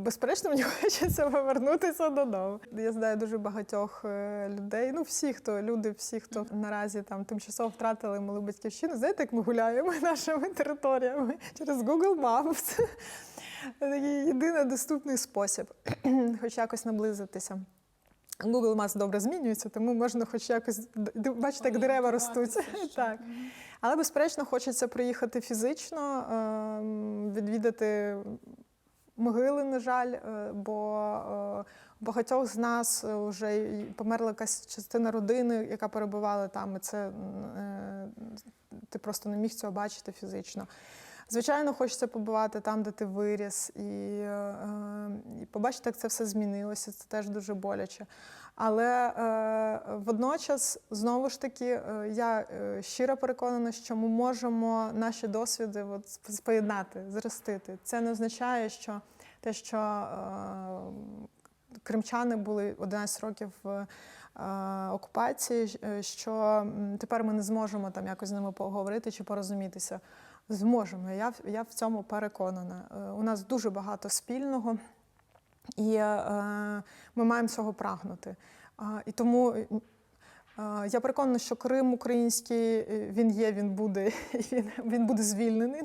безперечно, мені хочеться повернутися додому. Я знаю дуже багатьох е, людей. Ну, всі, хто люди, всі, хто наразі там тимчасово втратили малу батьківщину. Знаєте, як ми гуляємо нашими територіями через Google Maps. Такий єдиний доступний спосіб, хоч якось наблизитися. Google Maps добре змінюється, тому можна хоч якось бачите, як дерева ростуть. Так. Але безперечно, хочеться приїхати фізично, ем, відвідати могили, на жаль, е, бо е, багатьох з нас вже померла якась частина родини, яка перебувала там, і це е, ти просто не міг цього бачити фізично. Звичайно, хочеться побувати там, де ти виріс, і, е, і побачити, як це все змінилося. Це теж дуже боляче. Але е, водночас, знову ж таки, е, я е, щиро переконана, що ми можемо наші досвіди от, поєднати, зростити. Це не означає, що те, що е, кримчани були 11 років в е, окупації, е, що тепер ми не зможемо там якось з ними поговорити чи порозумітися. Зможемо. Я, я в цьому переконана. Е, У нас дуже багато спільного. І е, ми маємо цього прагнути. А, і тому е, я переконана, що Крим український е, він є, він буде, він, він буде звільнений.